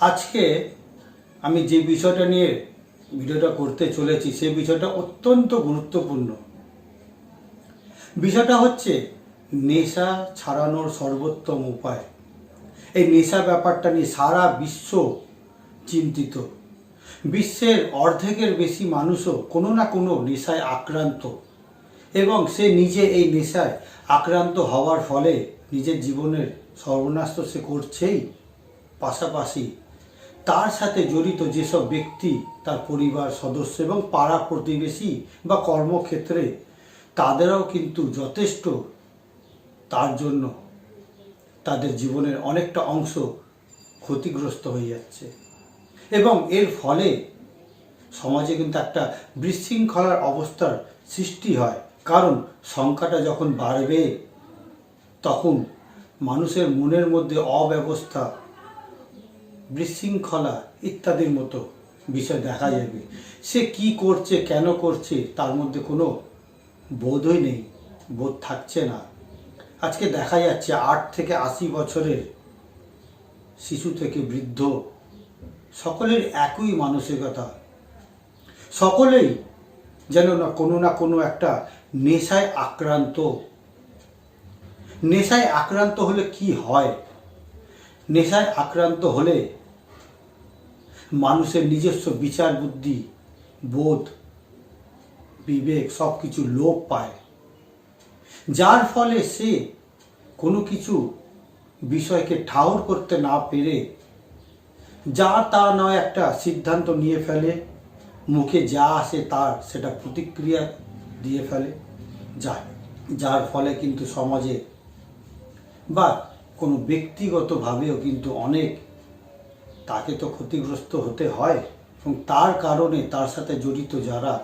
আজকে আমি যে বিষয়টা নিয়ে ভিডিওটা করতে চলেছি সেই বিষয়টা অত্যন্ত গুরুত্বপূর্ণ। বিষয়টা হচ্ছে নেশা ছাড়ানোর সর্বোত্তম উপায়। এই নেশা ব্যাপারটা নিয়ে সারা বিশ্ব চিন্তিত। বিশ্বের অর্ধেকের বেশি মানুষও কোনো না কোনো নেশায় আক্রান্ত এবং সে নিজে এই নেশায় আক্রান্ত হওয়ার ফলে নিজের জীবনের সর্বনাশ তো সে করছেই। পাশাপাশি তার সাথে জড়িত যেসব ব্যক্তি, তার পরিবার, সদস্য এবং পাড়া প্রতিবেশী বা কর্মক্ষেত্রে, তাদেরও কিন্তু যথেষ্ট তার জন্য তাদের জীবনের অনেকটা অংশ ক্ষতিগ্রস্ত হয়ে যাচ্ছে। এবং এর ফলে সমাজে কিন্তু একটা বিশৃঙ্খলার অবস্থার সৃষ্টি হয়। কারণ সংখ্যাটা যখন বাড়বে, তখন মানুষের মনের মধ্যে অব্যবস্থা বিশৃঙ্খলা ইত্যাদির মতো বিষয় দেখা যাবে। সে কি করছে, কেন করছে, তার মধ্যে কোনো বোধই নেই, বোধ থাকছে না। আজকে দেখা যাচ্ছে আট থেকে আশি বছরের শিশু থেকে বৃদ্ধ সকলের একই মানসিকতা। সকলেই যেন না কোনো না কোনো একটা নেশায় আক্রান্ত। নেশায় আক্রান্ত হলে কি হয়? নেশায় আক্রান্ত হলে মানুষের নিজস্ব বিচার বুদ্ধি, বোধ, বিবেক সব কিছু লোপ পায়। যার ফলে সে কোনো কিছু বিষয়কে ঠাউর করতে না পেরে যা তা নয় একটা সিদ্ধান্ত নিয়ে ফেলে, মুখে যা আসে তার সেটা প্রতিক্রিয়া দিয়ে ফেলে। যায় যার ফলে কিন্তু সমাজে বা কোনো ব্যক্তিগতভাবেও কিন্তু অনেক তাকে তো ক্ষতিগ্রস্ত হতে হয় এবং তার কারণে তার সাথে জড়িত যারা,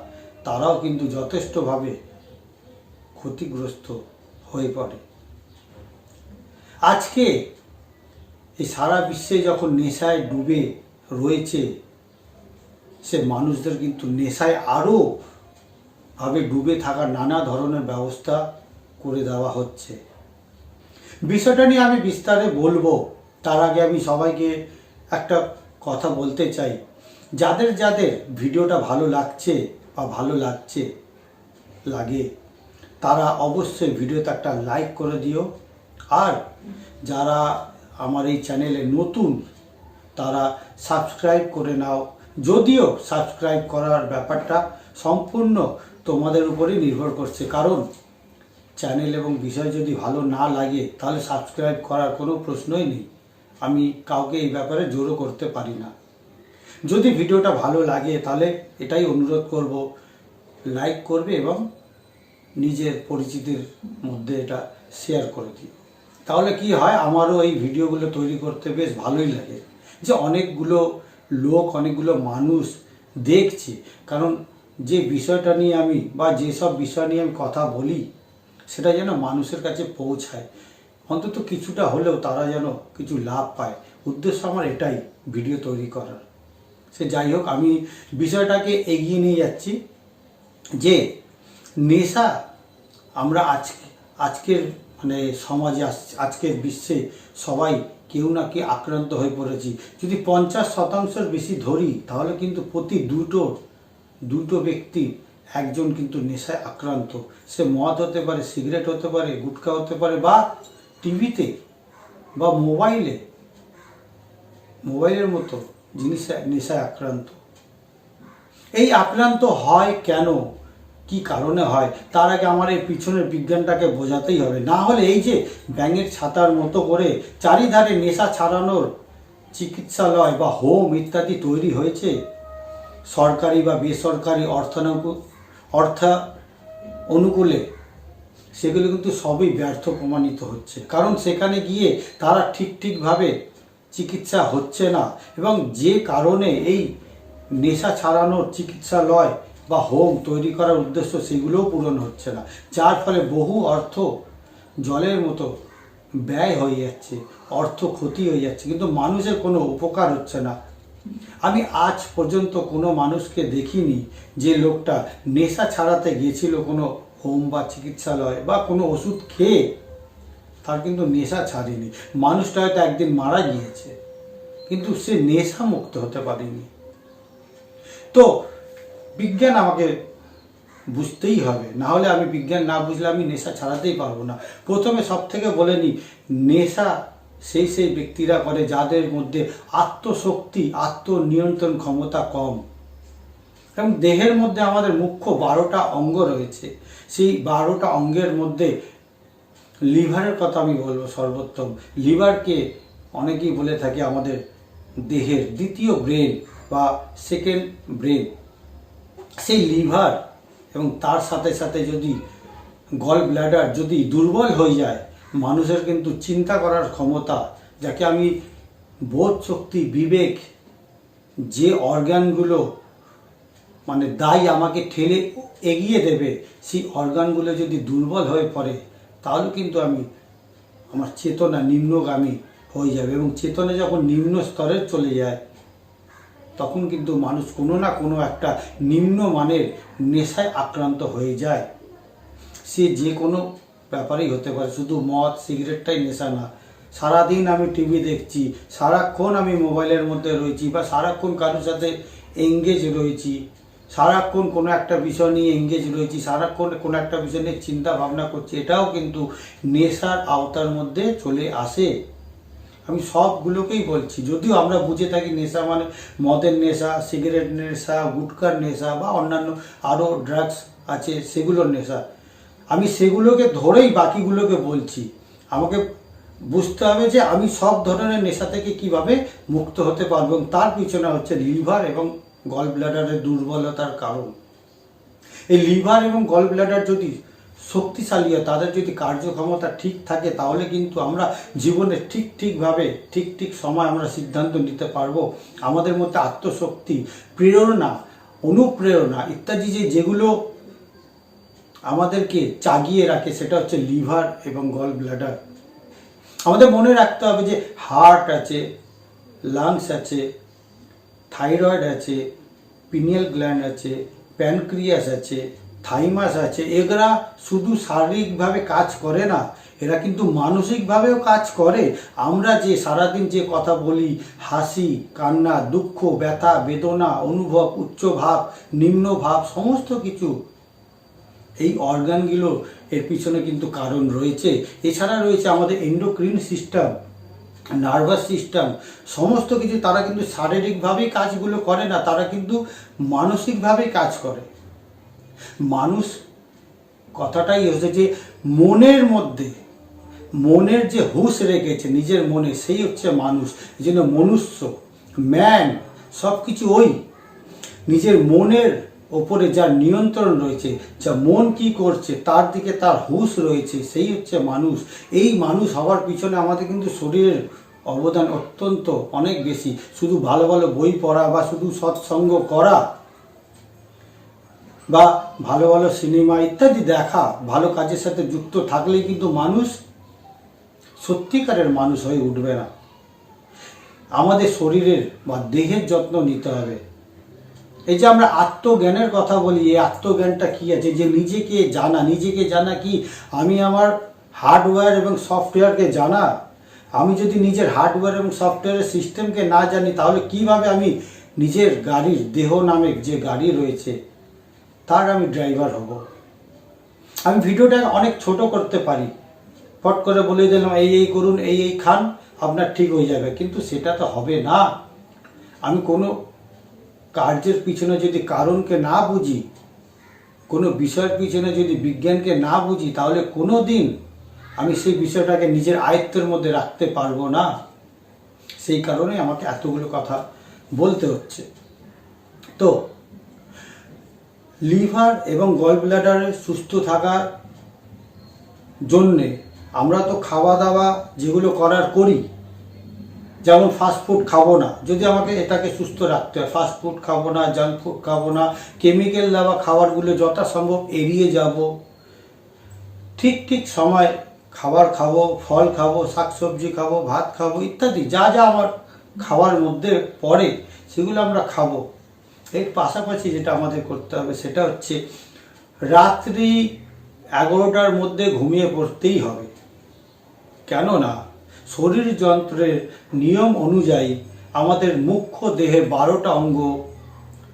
তারাও কিন্তু যথেষ্টভাবে ক্ষতিগ্রস্ত হয়ে পড়ে। আজকে এই সারা বিশ্বে যখন নেশায় ডুবে রয়েছে, সে মানুষদের কিন্তু নেশায় আরও ভাবে ডুবে থাকার নানা ধরনের ব্যবস্থা করে দেওয়া হচ্ছে। বিষয়টা নিয়ে আমি বিস্তারে বলব। তার আগে আমি সবাইকে একটা কথা বলতে চাই। যাদের যাদের ভিডিওটা ভালো লাগছে বা ভালো লাগছে, লাগে, তারা অবশ্যই ভিডিওতে একটা লাইক করে দিও। আর যারা আমার এই চ্যানেলে নতুন, তারা সাবস্ক্রাইব করে নাও। যদিও সাবস্ক্রাইব করার ব্যাপারটা সম্পূর্ণ তোমাদের উপরেই নির্ভর করছে। কারণ চ্যানেল এবং বিষয় যদি ভালো না লাগে, তাহলে সাবস্ক্রাইব করার কোনো প্রশ্নই নেই। আমি কাউকে এই ব্যাপারে জোরও করতে পারি না। যদি ভিডিওটা ভালো লাগে, তাহলে এটাই অনুরোধ করব। লাইক করবে এবং নিজের পরিচিতির মধ্যে এটা শেয়ার করে দিও। তাহলে কি হয়, আমারও এই ভিডিওগুলো তৈরি করতে বেশ ভালোই লাগে। যে অনেকগুলো লোক, অনেকগুলো মানুষ দেখছে। কারণ যে বিষয়টা নিয়ে আমি বা যেসব বিষয় নিয়ে আমি কথা বলি সেটা যেন মানুষের কাছে পৌঁছায়। অন্তত কিছুটা হলেও তারা যেন কিছু লাভ পায়। উদ্দেশ্য আমার এটাই ভিডিও তৈরি করার। সে যাই হোক, আমি বিষয়টাকে এগিয়ে নিয়ে যাচ্ছি যে নেশা আমরা আজকে, আজকের মানে সমাজে আজ- আজকের বিশ্বে সবাই কেউ না কেউ আক্রান্ত হয়ে পড়েছি। যদি পঞ্চাশ শতাংশের বেশি ধরি, তাহলে কিন্তু প্রতি দুটো দুটো ব্যক্তি একজন কিন্তু নেশায় আক্রান্ত। সে মদ হতে পারে, সিগারেট হতে পারে গুটখা হতে পারে, বা টিভিতে বা মোবাইলে, মোবাইলের মতো জিনিস নেশায় আক্রান্ত। এই আক্রান্ত হয় কেন? কি কারণে হয়? তার আগে আমার এই পিছনের বিজ্ঞানটাকে বোঝাতেই হবে। না হলে এই যে ব্যাঙের ছাতার মতো করে চারিধারে নেশা ছাড়ানোর চিকিৎসালয় বা হোম ইত্যাদি তৈরি হয়েছে, সরকারি বা বেসরকারি অর্থানুকূল অর্থ অনুকূলে সেগুলো কিন্তু সবই ব্যর্থ প্রমাণিত হচ্ছে। কারণ সেখানে গিয়ে তারা ঠিক ঠিকভাবে চিকিৎসা হচ্ছে না এবং যে কারণে এই নেশা ছাড়ানোর চিকিৎসালয় বা হোম তৈরি করার উদ্দেশ্য সেগুলোও পূরণ হচ্ছে না। যার ফলে বহু অর্থ জলের মতো ব্যয় হয়ে যাচ্ছে, অর্থ ক্ষতি হয়ে যাচ্ছে। কিন্তু মানুষের কোনো উপকার হচ্ছে না। আমি আজ পর্যন্ত কোনো মানুষকে দেখিনি যে লোকটা নেশা ছাড়াতে গিয়েছিল কোনো হোম বা চিকিৎসালয় বা কোনো ওষুধ খেয়ে। তার কিন্তু নেশা ছাড়েনি। মানুষটা হয়তো একদিন মারা গিয়েছে, কিন্তু সে নেশা মুক্ত হতে পারেনি। তো বিজ্ঞান আমাকে বুঝতেই হবে। না হলে আমি বিজ্ঞান না বুঝলে আমি নেশা ছাড়াতেই পারব না। প্রথমে সব থেকে বলে নিই নেশা সেই সেই ব্যক্তিরা করে যাদের মধ্যে আত্মশক্তি, আত্মনিয়ন্ত্রণ ক্ষমতা কম। এবং দেহের মধ্যে আমাদের মুখ্য বারোটা অঙ্গ রয়েছে। সেই বারোটা অঙ্গের মধ্যে লিভারের কথা আমি বলব সর্বোত্তম। লিভারকে অনেকেই বলে থাকে আমাদের দেহের দ্বিতীয় ব্রেন বা সেকেন্ড ব্রেন। সেই লিভার এবং তার সাথে সাথে যদি গল ব্ল্যাডার যদি দুর্বল হয়ে যায় মানুষের কিন্তু চিন্তা করার ক্ষমতা, যাকে আমি বোধ শক্তি, বিবেক, যে অর্গানগুলো মানে দায় আমাকে ঠেলে এগিয়ে দেবে, সেই অর্গানগুলো যদি দুর্বল হয়ে পড়ে, তাহলে কিন্তু আমি, আমার চেতনা নিম্নগামী হয়ে যাবে এবং চেতনা যখন নিম্ন স্তরে চলে যায়, তখন কিন্তু মানুষ কোনো না কোনো একটা নিম্ন মানের নেশায় আক্রান্ত হয়ে যায়। সে যে কোনো ব্যাপারেই হতে পারে, শুধু মদ, সিগারেটটাই নেশা না। সারাদিন আমি টিভি দেখছি, সারাক্ষণ আমি মোবাইলের মধ্যে রয়েছি বা সারাক্ষণ কারোর সাথে এঙ্গেজ রয়েছি। সারাক্ষণ কোনো একটা বিষয় নিয়ে এঙ্গেজ রয়েছি, সারাক্ষণ কোনো একটা বিষয় নিয়ে চিন্তা ভাবনা করছি, এটাও কিন্তু নেশার আওতার মধ্যে চলে আসে। আমি সবগুলোকেই বলছি, যদিও আমরা বুঝে থাকি নেশা মানে মদের নেশা, সিগারেট নেশা, গুটকার নেশা বা অন্যান্য আরও ড্রাগস আছে, সেগুলোর নেশা। আমি সেগুলোকে ধরেই বাকিগুলোকে বলছি। আমাকে বুঝতে হবে যে আমি সব ধরনের নেশা থেকে কীভাবে মুক্ত হতে পারব তার পিছনে হচ্ছে লিভার এবং গল ব্লাডারের দুর্বলতার কারণ। এই লিভার এবং গল ব্লাডার যদি শক্তিশালী হয়, তাদের যদি কার্যক্ষমতা ঠিক থাকে, তাহলে কিন্তু আমরা জীবনে ঠিক ঠিকভাবে, ঠিক ঠিক সময় আমরা সিদ্ধান্ত নিতে পারব। আমাদের মধ্যে আত্মশক্তি, প্রেরণা, অনুপ্রেরণা ইত্যাদি যে যেগুলো আমাদেরকে চাগিয়ে রাখে, সেটা হচ্ছে লিভার এবং গল ব্লাডার আমাদের মনে রাখতে হবে যে হার্ট আছে, লাংস আছে, থাইরয়েড আছে, পিনিয়াল গ্ল্যান্ড আছে, প্যানক্রিয়াস আছে, থাইমাস আছে এগুলা শুধু শারীরিকভাবে কাজ করে না, এরা কিন্তু মানসিকভাবেও কাজ করে। আমরা যে সারাদিন যে কথা বলি, হাসি, কান্না, দুঃখ, ব্যথা, বেদনা, অনুভব উচ্চ ভাব নিম্ন ভাব সমস্ত কিছু এই অর্গানগুলো এর পিছনে কিন্তু কারণ রয়েছে। এছাড়া রয়েছে আমাদের এন্ডোক্রিন সিস্টেম নার্ভাস সিস্টেম সমস্ত কিছু তারা কিন্তু শারীরিকভাবেই কাজগুলো করে না, তারা কিন্তু মানসিকভাবেই কাজ করে। মানুষ কথাটাই হচ্ছে যে মনের মধ্যে, মনের যে হুঁশ রেখেছে নিজের মনে, সেই হচ্ছে মানুষ জন্য মনুষ্য ম্যান সব কিছু ওই। নিজের মনের ওপরে যার নিয়ন্ত্রণ রয়েছে, যা মন কি করছে, তার দিকে তার হুঁশ রয়েছে, সেই হচ্ছে মানুষ। এই মানুষ হওয়ার পিছনে আমাদের কিন্তু শরীরের অবদান অত্যন্ত অনেক বেশি। শুধু ভালো ভালো বই পড়া বা শুধু সৎসঙ্গ করা বা ভালো ভালো সিনেমা ইত্যাদি দেখা, ভালো কাজের সাথে যুক্ত থাকলেই কিন্তু মানুষ সত্যিকারের মানুষ হয়ে উঠবে না। আমাদের শরীরের বা দেহের যত্ন নিতে হবে। এই যে আমরা আত্মজ্ঞানের কথা বলি, এই আত্মজ্ঞানটা কি আছে? যে নিজেকে জানা নিজেকে জানা কি? আমি আমার হার্ডওয়্যার এবং সফটওয়্যারকে জানা? আমি যদি নিজের হার্ডওয়্যার এবং সফটওয়্যারের সিস্টেমকে না জানি, তাহলে কীভাবে আমি নিজের গাড়ির দেহ নামে যে গাড়ি রয়েছে, তার আমি ড্রাইভার হব? আমি ভিডিওটা অনেক ছোট করতে পারি। ফট করে বলে দিলাম, এই এই করুন, এই এই খান, আপনার ঠিক হয়ে যাবে। কিন্তু সেটা তো হবে না। আমি কোনো কার্যের পিছনে যদি কারণকে না বুঝি, কোনো বিষয়ের পিছনে যদি বিজ্ঞানকে না বুঝি, তাহলে কোনো দিন আমি সেই বিষয়টাকে নিজের আয়ত্তের মধ্যে রাখতে পারব না। সেই কারণে আমাকে এতগুলো কথা বলতে হচ্ছে। তো, লিভার এবং গল ব্লাডারের সুস্থ থাকার জন্যে আমরা তো খাওয়া দাওয়া যেগুলো করার করি যেমন ফাস্ট ফুড খাব না, যদি আমাকে এটাকে সুস্থ রাখতে হয় ফাস্ট ফুড খাব না জাঙ্ক ফুড খাব না কেমিক্যাল দেওয়া খাবারগুলো যথাসম্ভব এড়িয়ে যাব। ঠিক ঠিক সময় খাবার খাব, ফল খাব, শাকসবজি খাব, ভাত খাব ইত্যাদি, যা যা আমার খাওয়ার মধ্যে পড়ে, সেগুলো আমরা খাব। এর পাশাপাশি যেটা আমাদের করতে হবে, সেটা হচ্ছে রাত্রি এগারোটার মধ্যে ঘুমিয়ে পড়তেই হবে। কেননা শরীর যন্ত্রের নিয়ম অনুযায়ী আমাদের মুখ্য দেহে বারোটা অঙ্গ,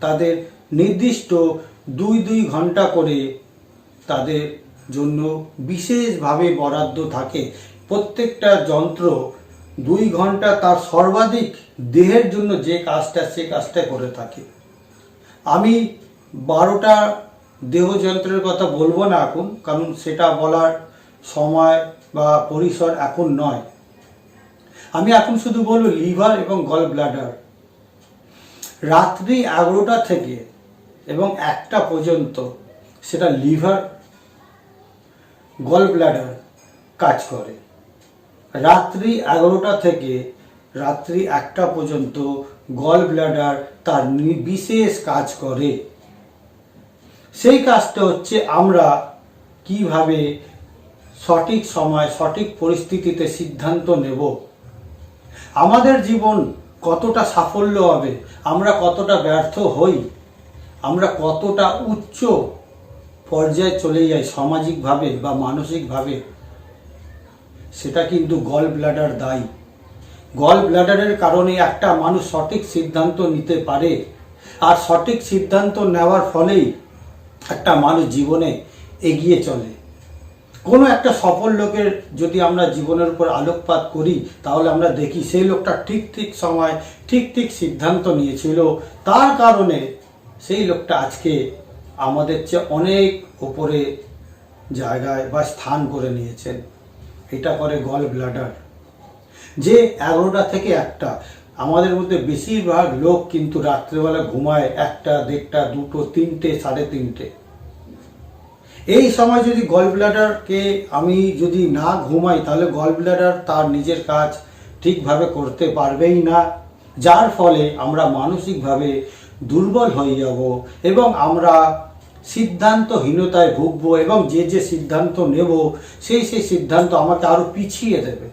তাদের নির্দিষ্ট দুই দুই ঘণ্টা করে তাদের জন্য বিশেষভাবে বরাদ্দ থাকে। প্রত্যেকটা যন্ত্র দুই ঘণ্টা তার সর্বাধিক দেহের জন্য যে কাজটা, সে কাজটা করে থাকে। আমি বারোটা দেহযন্ত্রের কথা বলব না এখন, কারণ সেটা বলার সময় বা পরিসর এখন নয়। আমি এখন শুধু বলব লিভার এবং গল ব্লাডার রাত্রি এগারোটা থেকে এবং একটা পর্যন্ত সেটা লিভার গল ব্লাডার কাজ করে। রাত্রি এগারোটা থেকে রাত্রি একটা পর্যন্ত গল ব্লাডার তার বিশেষ কাজ করে। সেই কাজটা হচ্ছে আমরা কীভাবে সঠিক সময়, সঠিক পরিস্থিতিতে সিদ্ধান্ত নেব। আমাদের জীবন কতটা সাফল্য হবে? আমরা কতটা ব্যর্থ হই? আমরা কতটা উচ্চ পর্যায়ে চলে যাই সামাজিকভাবে বা মানসিকভাবে? সেটা কিন্তু গল ব্লাডার দায়ী। গল ব্লাডারের কারণে একটা মানুষ সঠিক সিদ্ধান্ত নিতে পারে। আর সঠিক সিদ্ধান্ত নেওয়ার ফলেই একটা মানুষ জীবনে এগিয়ে চলে। কোনো একটা সফল লোকের যদি আমরা জীবনের উপর আলোকপাত করি, তাহলে আমরা দেখি সেই লোকটা ঠিক ঠিক সময়, ঠিক ঠিক সিদ্ধান্ত নিয়েছিল। তার কারণে সেই লোকটা আজকে আমাদের চেয়ে অনেক উপরে জায়গায় বা স্থান করে নিয়েছেন। এটা করে গল ব্লাডার যে এগারোটা থেকে একটা। আমাদের মধ্যে বেশিরভাগ লোক কিন্তু রাত্রেবেলা ঘুমায় একটা, দেড়টা, দুটো, তিনটে, সাড়ে তিনটে। এই সময় যদি গল ব্লাডারকে আমি যদি না ঘুমাই, তাহলে গল ব্লাডার তার নিজের কাজ ঠিকভাবে করতে পারবেই না। যার ফলে আমরা মানসিকভাবে দুর্বল হয়ে যাব এবং আমরা সিদ্ধান্তহীনতায় ভুগবো এবং যে যে সিদ্ধান্ত নেব, সেই সেই সিদ্ধান্ত আমাকে আরও পিছিয়ে দেবে।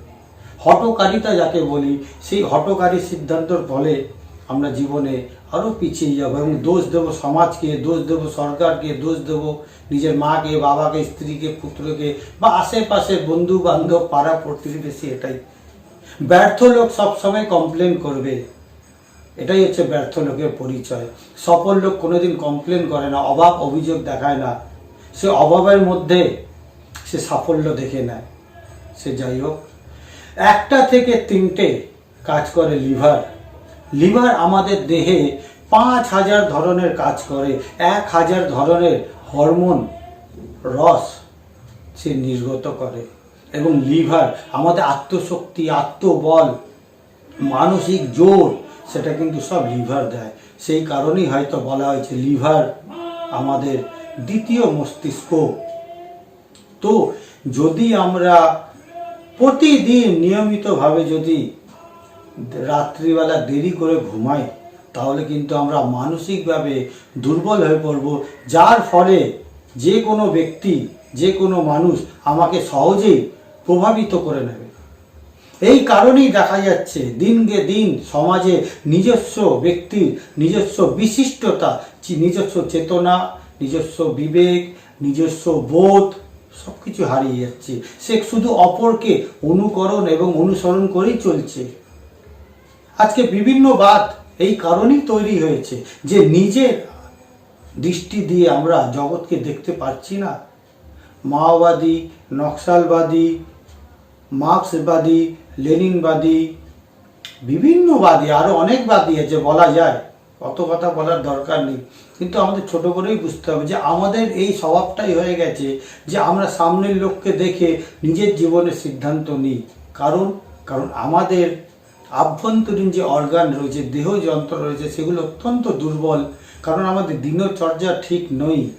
হটকারিতা যাকে বলি, সেই হটকারী সিদ্ধান্তর ফলে আমরা জীবনে আরও পিছিয়ে যাব এবং দোষ দেবো সমাজকে দোষ দেবো সরকারকে দোষ দেবো নিজের মাকে বাবাকে স্ত্রীকে পুত্রকে বা আশেপাশে বন্ধু বান্ধব পাড়া প্রতিবেশী এটাই ব্যর্থ লোক সবসময় কমপ্লেন করবে এটাই হচ্ছে ব্যর্থ লোকের পরিচয় সফল লোক কোনোদিন কমপ্লেন করে না অভাব অভিযোগ দেখায় না সে অভাবের মধ্যে সে সাফল্য দেখে নেয় সে যাই হোক একটা থেকে তিনটে কাজ করে লিভার লিভার আমাদের দেহে পাঁচ হাজার ধরনের কাজ করে। এক হাজার ধরনের হরমোন রস সে নির্গত করে। এবং লিভার আমাদের আত্মশক্তি, আত্মবল, মানসিক জোর, সেটা কিন্তু সব লিভার দেয়। সেই কারণেই হয়তো বলা হয়েছে লিভার আমাদের দ্বিতীয় মস্তিষ্ক। তো যদি আমরা প্রতিদিন নিয়মিতভাবে যদি রাত্রিবেলা দেরি করে ঘুমাই, তাহলে কিন্তু আমরা মানসিকভাবে দুর্বল হয়ে পড়ব। যার ফলে যে কোনো ব্যক্তি, যে কোনো মানুষ আমাকে সহজেই প্রভাবিত করে নেবে। এই কারণেই দেখা যাচ্ছে, দিনকে দিন সমাজে নিজস্ব ব্যক্তির নিজস্ব বিশিষ্টতা নিজস্ব চেতনা, নিজস্ব বিবেক, নিজস্ব বোধ সব কিছু হারিয়ে যাচ্ছে। সে শুধু অপরকে অনুকরণ এবং অনুসরণ করেই চলছে। আজকে বিভিন্ন বাদ এই কারণেই তৈরি হয়েছে যে নিজের দৃষ্টি দিয়ে আমরা জগৎকে দেখতে পাচ্ছি না। মাওবাদী, নকশালবাদী, মার্ক্সবাদী, লেনিনবাদী বিভিন্নবাদী আরও অনেক বাদী আছে বলা যায়। অত কথা বলার দরকার নেই। কিন্তু আমাদের ছোট করেই বুঝতে হবে যে আমাদের এই স্বভাবটাই হয়ে গেছে যে আমরা সামনের লোককে দেখে নিজের জীবনের সিদ্ধান্ত নিই। কারণ কারণ আমাদের আভ্যন্তরীণ যে অর্গান রয়েছে, দেহ যন্ত্র রয়েছে, সেগুলো অত্যন্ত দুর্বল। কারণ আমাদের দিনচর্যা ঠিক নই।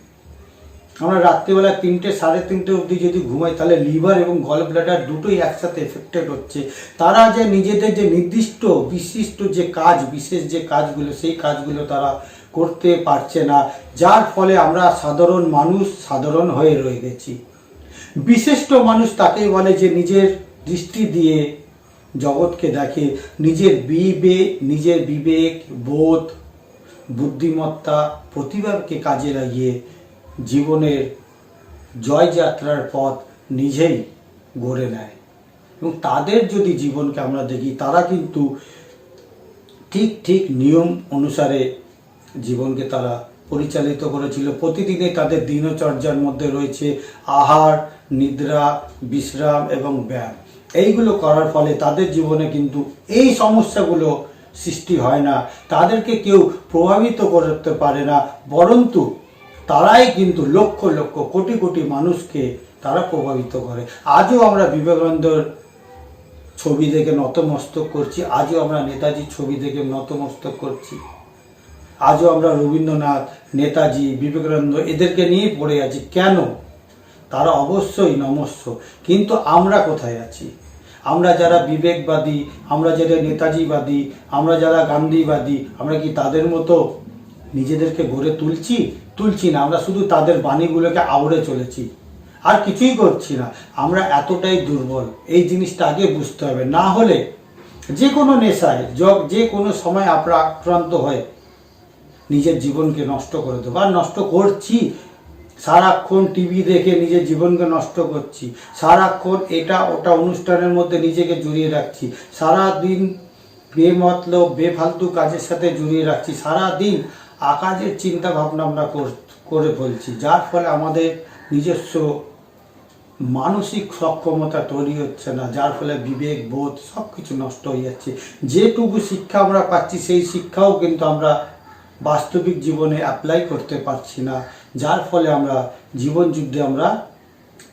আমরা রাত্রিবেলা তিনটে, সাড়ে তিনটে অবধি যদি ঘুমাই, তাহলে লিভার এবং গল ব্লাডার দুটোই একসাথে এফেক্টেড হচ্ছে। তারা যে নিজেদের যে নির্দিষ্ট, বিশিষ্ট যে কাজ, বিশেষ যে কাজগুলো, সেই কাজগুলো তারা করতে পারছে না। যার ফলে আমরা সাধারণ মানুষ, সাধারণ হয়ে রয়ে গেছি। বিশিষ্ট মানুষ তাকেই বলে যে নিজের দৃষ্টি দিয়ে জগৎকে দেখে নিজের বিবেক নিজের বিবেক, বোধ, বুদ্ধিমত্তা, প্রতিভাকে কাজে লাগিয়ে জীবনের জয়যাত্রার পথ নিজেই গড়ে নেয়। এবং তাদের যদি জীবনকে আমরা দেখি, তারা কিন্তু ঠিক ঠিক নিয়ম অনুসারে জীবনকে তারা পরিচালিত করেছিল। প্রতিদিনে তাদের দিনচর্যার মধ্যে রয়েছে আহার, নিদ্রা, বিশ্রাম এবং ব্যায়াম। এইগুলো করার ফলে তাদের জীবনে কিন্তু এই সমস্যাগুলো সৃষ্টি হয় না। তাদেরকে কেউ প্রভাবিত করতে পারে না, বরন্তু তারাই কিন্তু লক্ষ লক্ষ কোটি কোটি মানুষকে তারা প্রভাবিত করে। আজও আমরা বিবেকানন্দর ছবি দেখে নতমস্তক করছি, আজও আমরা নেতাজির ছবি দেখে নতমস্তক করছি। আজও আমরা রবীন্দ্রনাথ, নেতাজি, বিবেকানন্দ এদেরকে নিয়েই পড়ে আছি। কেন? তারা অবশ্যই নমস্য। কিন্তু আমরা কোথায় আছি? আমরা যারা বিবেকবাদী, আমরা যারা নেতাজিবাদী, আমরা যারা গান্ধীবাদী, আমরা কি তাদের মতো নিজেদেরকে গড়ে তুলছি? তুলছি না। আমরা শুধু তাদের বাণীগুলোকে আউড়ে চলেছি। আর কিছুই করছি না। আমরা এতটাই দুর্বল। এই জিনিসটা আগে বুঝতে হবে। না হলে যে কোনো নেশায় য- যে কোনো সময় আমরা আক্রান্ত হয় নিজের জীবনকে নষ্ট করে দেবো। আর নষ্ট করছি সারাক্ষণ টিভি দেখে নিজের জীবনকে নষ্ট করছি। সারাক্ষণ এটা ওটা অনুষ্ঠানের মধ্যে নিজেকে জড়িয়ে রাখছি। সারাদিন বেমতলব, বেফালতু কাজের সাথে জড়িয়ে রাখছি। সারাদিন আকাশের চিন্তা ভাবনা আমরা কর- ফেলছি। যার ফলে আমাদের নিজস্ব মানসিক সক্ষমতা তৈরি হচ্ছে না। যার ফলে বিবেক, বোধ সব কিছু নষ্ট হয়ে যাচ্ছে। যেটুকু শিক্ষা আমরা পাচ্ছি, সেই শিক্ষাও কিন্তু আমরা বাস্তবিক জীবনে অ্যাপ্লাই করতে পারছি না, যার ফলে আমরা জীবন যুদ্ধে আমরা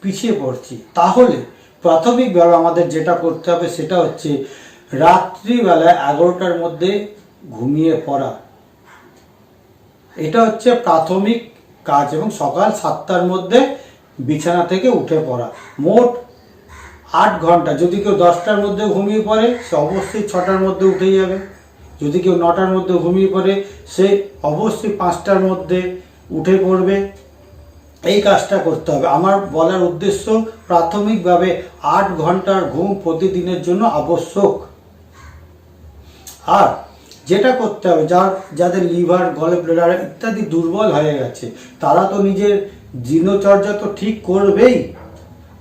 পিছিয়ে পড়ছি। তাহলে প্রাথমিকভাবে আমাদের যেটা করতে হবে সেটা হচ্ছে রাত্রিবেলায় এগারোটার মধ্যে ঘুমিয়ে পড়া। এটা হচ্ছে প্রাথমিক কাজ এবং সকাল সাতটার মধ্যে বিছানা থেকে উঠে পড়া। মোট আট ঘণ্টা। যদি কেউ দশটার মধ্যে ঘুমিয়ে পড়ে, সে অবশ্যই ছটার মধ্যে উঠে যাবে। যদি কেউ নটার মধ্যে ঘুমিয়ে পড়ে, সে অবশ্যই পাঁচটার মধ্যে উঠে পড়বে। এই কাজটা করতে হবে। আমার বলার উদ্দেশ্য প্রাথমিকভাবে আট ঘণ্টার ঘুম প্রতিদিনের জন্য আবশ্যক। আর যেটা করতে হবে, যার, যাদের লিভার গলে ব্লাডার ইত্যাদি দুর্বল হয়ে গেছে, তারা তো নিজের দিনচর্যা তো ঠিক করবেই।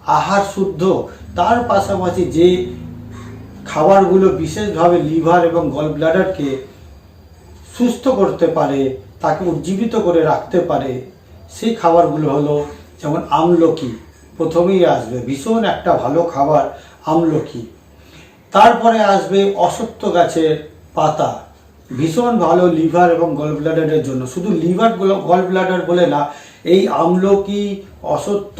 আহার শুদ্ধ। তার পাশাপাশি যে খাবারগুলো বিশেষভাবে লিভার এবং গল ব্লাডারকে সুস্থ করতে পারে, তাকে উজ্জীবিত করে রাখতে পারে, সেই খাবারগুলো হলো যেমন আমলকি, প্রথমেই আসবে ভীষণ একটা ভালো খাবার আমলকি। তারপরে আসবে অসত্য গাছের পাতা, ভীষণ ভালো লিভার এবং গল ব্লাডারের জন্য। শুধু লিভার গল ব্লাডার বলে না, এই আমলকি, অসত্য,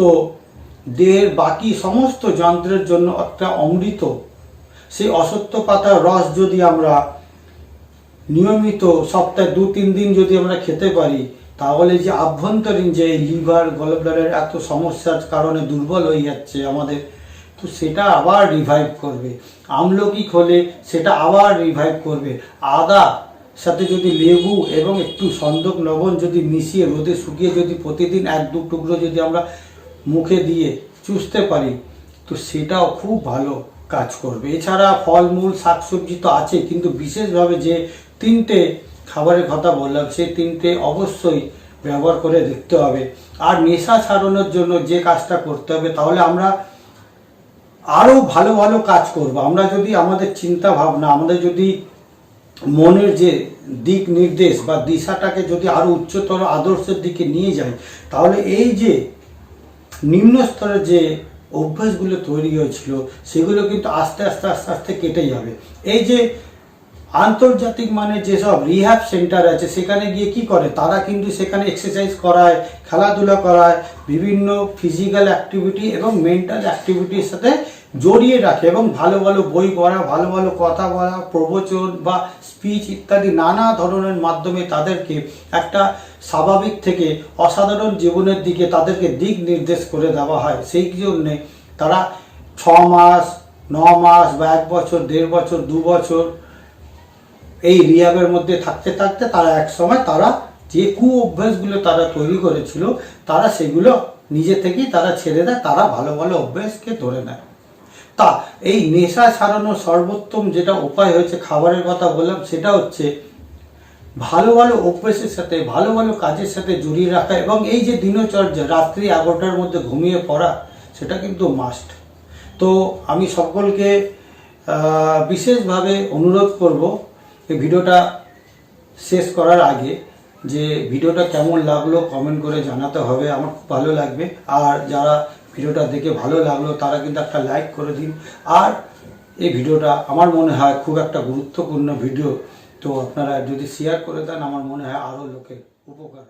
দেহের বাকি সমস্ত যন্ত্রের জন্য একটা অমৃত সেই অসত্য পাতার রস যদি আমরা নিয়মিত সপ্তাহে দু, তিন দিন যদি আমরা খেতে পারি, তাহলে যে আভ্যন্তরীণ যে লিভার, গলব্লাডার এত সমস্যার কারণে দুর্বল হয়ে যাচ্ছে আমাদের, তো সেটা আবার রিভাইভ করবে। আমলকি হলে সেটা আবার রিভাইভ করবে। আদা সাথে যদি লেবু এবং একটু সন্দক লবণ যদি মিশিয়ে, রোদে শুকিয়ে যদি প্রতিদিন এক, দু টুকরো যদি আমরা মুখে দিয়ে চুষতে পারি, তো সেটাও খুব ভালো। কাজ করবে। এছাড়া ফলমূল, শাকসবজি তো আছে, কিন্তু বিশেষভাবে যে তিনটে খাবারের কথা বললাম, সেই তিনটে অবশ্যই ব্যবহার করে দেখতে হবে। আর নেশা ছাড়ানোর জন্য যে কাজটা করতে হবে, তাহলে আমরা আরও ভালো ভালো কাজ করব। আমরা যদি আমাদের চিন্তা ভাবনা, আমাদের যদি মনের যে দিক নির্দেশ বা দিশাটাকে যদি আরও উচ্চতর আদর্শের দিকে নিয়ে যাই, তাহলে এই যে নিম্ন স্তরের যে অভ্যাসগুলো তৈরি হয়েছিল, সেগুলো কিন্তু আস্তে আস্তে আস্তে আস্তে কেটে যাবে। এই যে আন্তর্জাতিক মানে যেসব রিহ্যাব সেন্টার আছে, সেখানে গিয়ে কি করে? তারা কিন্তু সেখানে এক্সারসাইজ করায়, খেলাধুলা করায়, বিভিন্ন ফিজিক্যাল অ্যাক্টিভিটি এবং মেন্টাল অ্যাক্টিভিটির সাথে জড়িয়ে রাখে এবং ভালো ভালো বই পড়া, ভালো ভালো কথা বলা, প্রবচন বা স্পিচ ইত্যাদি নানা ধরনের মাধ্যমে তাদেরকে একটা স্বাভাবিক থেকে অসাধারণ জীবনের দিকে তাদেরকে দিক নির্দেশ করে দেওয়া হয়। সেই জন্যে তারা ছ মাস, ন মাস বা এক বছর, দেড় বছর, দু বছর এই রিয়াবের মধ্যে থাকতে থাকতে তারা এক সময় তারা যে কু অভ্যাসগুলো তারা তৈরি করেছিল, তারা সেগুলো নিজে থেকেই তারা ছেড়ে দেয়, তারা ভালো ভালো অভ্যাসকে ধরে নেয়। তা এই নেশা ছাড়ানোর সর্বোত্তম যেটা উপায় হয়েছে খাবারের কথা বললাম, সেটা হচ্ছে ভালো ভালো অভ্যেসের সাথে, ভালো ভালো কাজের সাথে জড়িয়ে রাখা এবং এই যে দিনচর্যা, রাত্রি এগারোটার মধ্যে ঘুমিয়ে পড়া, সেটা কিন্তু মাস্ট তো আমি সকলকে বিশেষভাবে অনুরোধ করব এই ভিডিওটা শেষ করার আগে যে ভিডিওটা কেমন লাগল কমেন্ট করে জানাতে হবে, আমার খুব ভালো লাগবে। আর যারা ভিডিওটা দেখে ভালো লাগল, তারা কিন্তু একটা লাইক করে দিন। আর এই ভিডিওটা আমার মনে হয় খুব একটা গুরুত্বপূর্ণ ভিডিও। তো আপনারা যদি শেয়ার করে দেন, আমার মনে হয় আরও লোকের উপকার